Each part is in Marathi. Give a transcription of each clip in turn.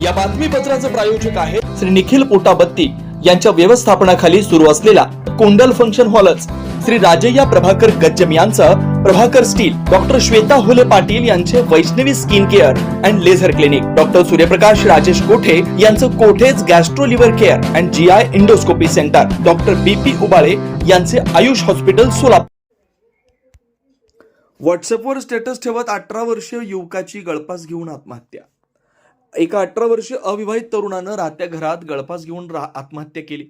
या बातमीपत्राचे प्रायोजक आहे श्री निखिल पोटाबत्ती यांच्या व्यवस्थापनाखाली सुरू असलेला कोंडल फंक्शन हॉलच. श्री राजय्या प्रभाकर गज्जम यांचं प्रभाकर स्टील डॉक्टर श्वेता हुले पाटील यांचे Vaishnavi skin care and laser clinic. Doctor Suryaprakash Rajesh Kothe यांचं Kothe's gastro liver care and G I endoscopy centre. Doctor B P Ubale यांचे आयुष हॉस्पिटल सोलापूर. व्हॉट्सअपवर स्टेटस ठेवत अठरा वर्षीय युवकाची गळपास घेऊन आत्महत्या. एका अठरा वर्षीय अविवाहित तरुणानं राहत्या घरात गळफास घेऊन आत्महत्या केली.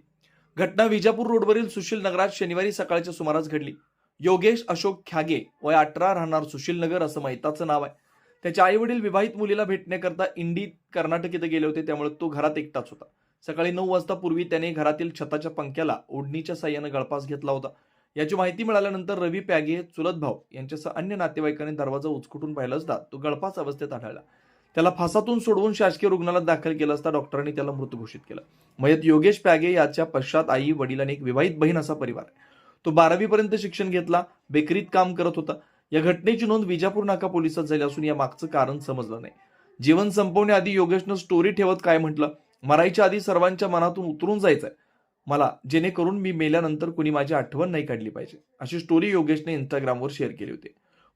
घटना विजापूर रोडवरील सुशील नगरात शनिवारी सकाळच्या सुमारास घडली. योगेश अशोक ख्यागे वय अठरा राहणार सुशील नगर असं महिताचं नाव आहे. त्याचे आई वडील विवाहित मुलीला भेटण्याकरता इंडी कर्नाटक इथं गेले होते त्यामुळे तो घरात एकटाच होता. सकाळी नऊ वाजता पूर्वी त्याने घरातील छताच्या पंख्याला ओढणीच्या साह्यानं गळपास घेतला होता. याची माहिती मिळाल्यानंतर रवी प्यागे चुलत भाऊ यांच्यासह अन्य नातेवाईकांनी दरवाजा उचकुटून पाहिला असता तो गळपास अवस्थेत आढळला. त्याला फासातून सोडवून शासकीय रुग्णालयात दाखल केलं असता डॉक्टरांनी त्याला मृत घोषित केलं. मयत योगेश प्यागे याच्या पश्चात आई वडील आणि एक विवाहित बहीण असा परिवार आहे. तो बारावी पर्यंत शिक्षण घेतला बेकरीत काम करत होता. या घटनेची नोंद विजापूर नाका पोलिसात झाली असून या मागचं कारण समजलं नाही. जीवन संपवण्याआधी योगेशनं स्टोरी ठेवत काय म्हटलं? मरायच्या आधी सर्वांच्या मनातून उतरून जायचंय. मला जेणेकरून मी मेल्यानंतर कुणी माझी आठवण नाही काढली पाहिजे. अशी स्टोरी योगेशने इंस्टाग्रामवर शेअर केली होती.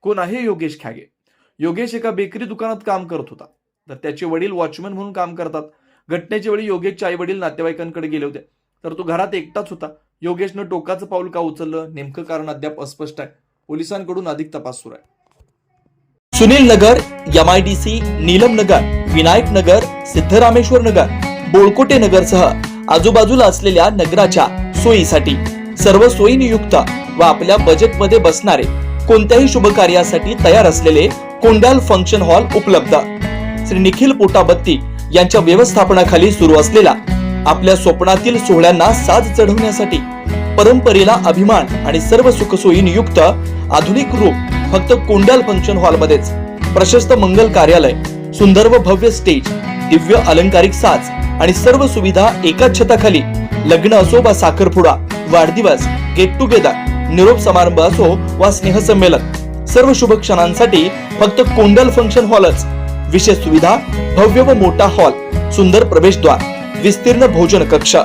कोण आहे योगेश ख्यागे योगेश एका बेकरी दुकानात काम करत होता. तर त्याचे वडील वॉचमन म्हणून काम करतात. घटनेच्या वेळी योगेशचे आई वडील नातेवाईकांकडे गेले होते. तर तो घरात एकटाच होता. योगेशनं टोकाचं पाऊल का उचललं? नेमकं कारण अद्याप अस्पष्ट आहे. पोलिसांकडून अधिक तपास सुरू आहे. Sunil Nagar M I D C Neelam Nagar Vinayak Nagar Siddharameshwar Nagar Bolkote नगरसह आजूबाजूला असलेल्या नगराच्या सोयीसाठी सर्व सोयीनियुक्त व आपल्या बजेटमध्ये बसणारे कोणत्याही शुभ कार्यासाठी तयार असलेले कोंडाल फंक्शन हॉल उपलब्ध. श्री निखिल पोटाबत्ती यांच्या व्यवस्थापनाखाली सुरू असलेला आपल्या स्वप्नातील सोहळ्यांना साज चढवण्यासाठी परंपरेला अभिमान आणि सर्व सुखसोयी नियुक्त आधुनिक रूप फक्त कोंडाल फंक्शन हॉल मध्येच प्रशस्त मंगल कार्यालय सुंदर व भव्य स्टेज दिव्य अलंकारिक साज आणि सर्व सुविधा एकाच छताखाली. लग्न असो वा साखरपुडा वाढदिवस गेट टुगेदर निरोप समारंभ असो वा स्नेहसंमेलन. सर्व शुभ क्षणांसाठी फक्त कोंडल फंक्शन हॉलच. विशेष सुविधा भव्य व मोठा हॉल सुंदर प्रवेशद्वार विस्तीर्ण भोजन कक्ष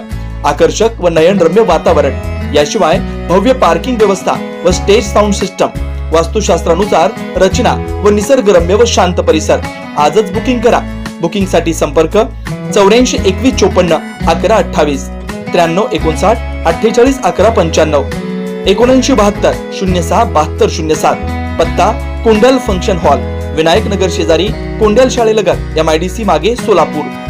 आकर्षक व नयनरम्य वातावरण. याशिवाय भव्य पार्किंग व्यवस्था व स्टेज साऊंड सिस्टम. वास्तुशास्त्रानुसार रचना व निसर्गरम्य व शांत परिसर. आजच बुकिंग करा. बुकिंगसाठी संपर्क चौऱ्याऐंशी एकवीस चोपन्न अकरा अठ्ठावीस. त्र्याण्णव एकोणसाठ अठ्ठेचाळीस अकरा पंच्याण्णव. एकोणऐंशी बहात्तर शून्य सहा बहात्तर शून्य सात. पत्ता कुंडल फंक्शन हॉल विनायक नगर शेजारी कुंडल शाळेलगत एम आय डी सी मागे सोलापूर.